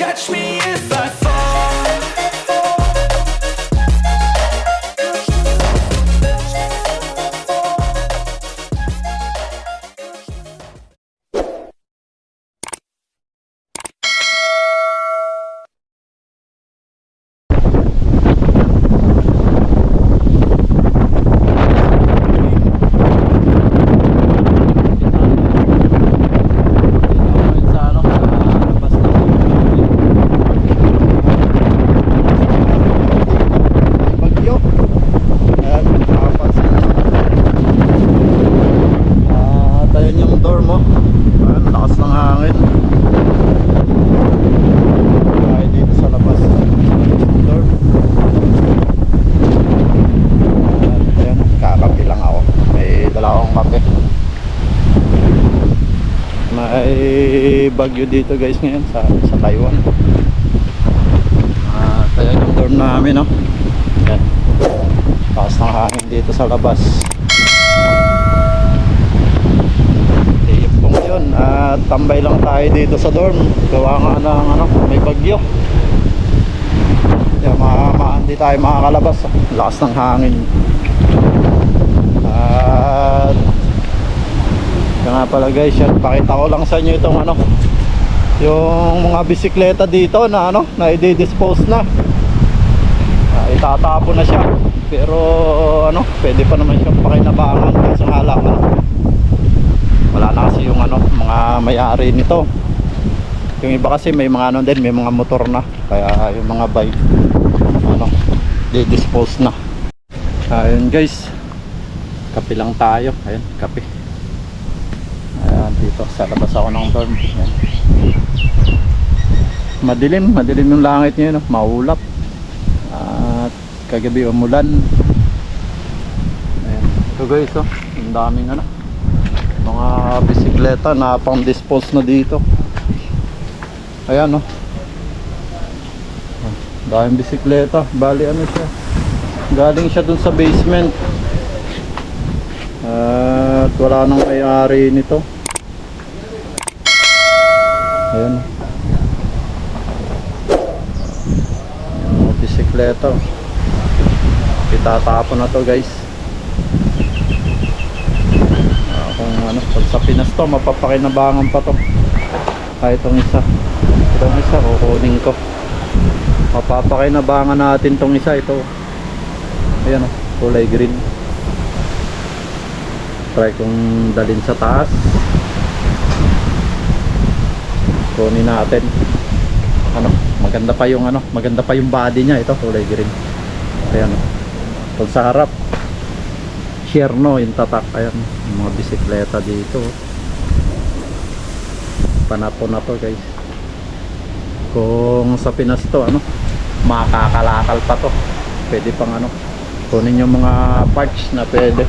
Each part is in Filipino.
catch me if I bagyo dito guys ngayon sa, sa Taiwan. Ah, kaya yung dorm namin no. Yan. Taas ng hangin dito sa labas. Eh, yun pong yun. At tambay lang tayo dito sa dorm. Gawa nga ng ano, may bagyo. Kaya ma ma hindi tayo makakalabas. Lakas ng hangin. At kaya nga pala guys, yan, pakita ko lang sa inyo itong ano, yung mga bisikleta dito na ano, na i-dispose na. Ah, itatapon na siya. Pero ano, pwede pa naman siyang pakinabangan kasi nga lang ano, wala na kasi yung ano, mga may-ari nito. Yung iba kasi may mga ano din, may mga motor na. Kaya yung mga bike, ano, di-dispose na. Ayun guys, kape lang tayo. Ayun, kape. Ayan, dito sa labas ako ng dorm. Ayan. Madilim, madilim yung langit niya, no? maulap. At kagabi umulan. Ayan. Ito guys, oh, ang daming ano, mga bisikleta na pang dispose na dito. Ayan, oh. Daming bisikleta. Bali, ano siya? Galing siya dun sa basement. At wala nang may-ari nito. Ayan. Yung bisikleta. Itatapon na to guys. Ah, kung ano, pag sa Pinas to, mapapakinabangan pa to. Ah, itong isa. Itong isa, kukunin ko. Mapapakinabangan natin tong isa. Ito. Ayan o, kulay green try kong dalhin sa taas kunin natin ano maganda pa yung ano maganda pa yung body niya. Ito kulay green. Ayan o sa harap. Share no yung tatak. Ayan yung mga bisikleta dito. Panapo na to guys. Kung sa Pinas to ano makakalakal pa to. Pwede pang ano kunin yung mga parts na pwede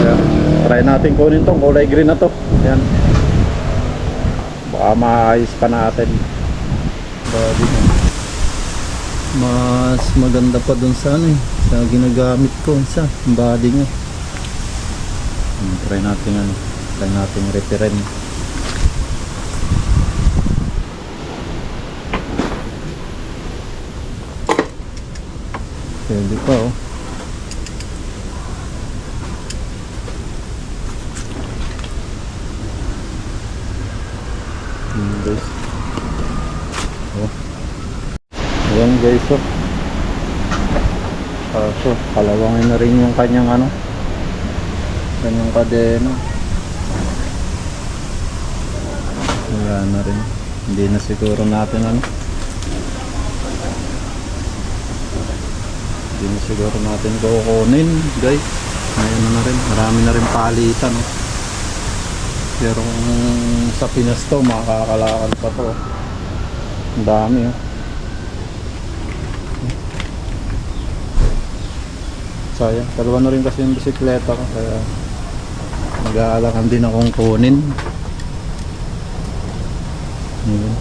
Ayan. Try natin kunin tong kulay green na to. Ayan. Baka maayos pa natin. Body. Mas maganda pa dun sa ano eh. Sa ginagamit ko sa body niya. Hmm, try natin ano. Try natin repairin. Pwede pa oh. Ayan guys. Oh. Ayan guys oh. Kaso, kalawangin na rin yung kanyang ano. Kanyang kadena. Wala na rin. Hindi na siguro natin ano. Hindi na siguro natin kukunin guys. Ngayon na rin. Marami na rin palitan oh. Pero kung sa Pinas to, makakalakad pa to. Ang dami oh. Sayang, dalawa na rin kasi yung bisikleta ko kaya nag-aalakan din akong kunin. Yun.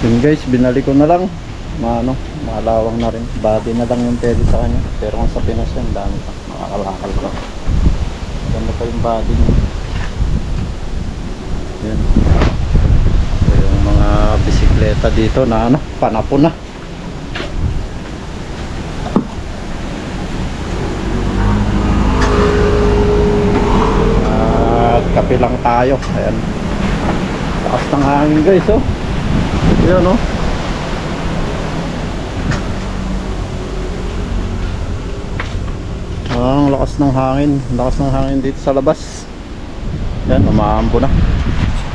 Yun guys, binalik ko na lang. Maano, malawang na rin. Body na lang yung pwede sa kanya. Pero kung sa Pinas yan, dami pa. Makakalakal pa. Ganda pa yung body niya. Yan. So, yung mga bisikleta dito na ano, panapo na. At kape lang tayo. Ayan. Taas ng hangin guys, oh. Yan, oh. Ah, ang lakas ng hangin. Lakas ng hangin dito sa labas. Yan, umaambo na.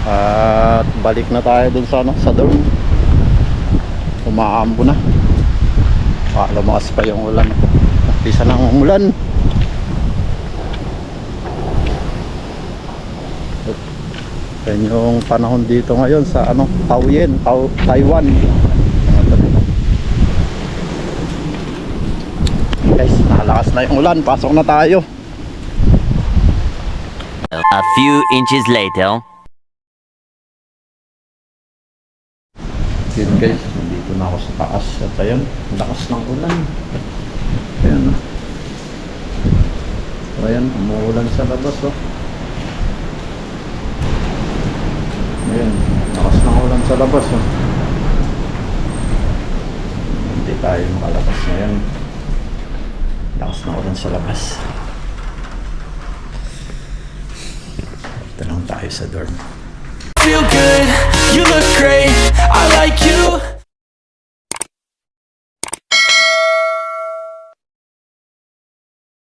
At balik na tayo dun sa, ano, sa dorm. Umaambo na. Ah, lumakas pa yung ulan. Isa ng umulan. Yan yung panahon dito ngayon sa ano, Taoyuan, Tao, Taiwan. Guys, nakalakas na yung ulan. Pasok na tayo. A few inches later. Yun guys, nandito na ako sa taas. At ayun, lakas ng ulan. Ayan na. So, ayan, umuulan sa labas oh. Ayan, lakas ng ulan sa labas oh. Hindi tayo makalabas ngayon. Lakas ng ulan sa labas. Ito lang tayo sa dorm. Feel good, you look great, I like you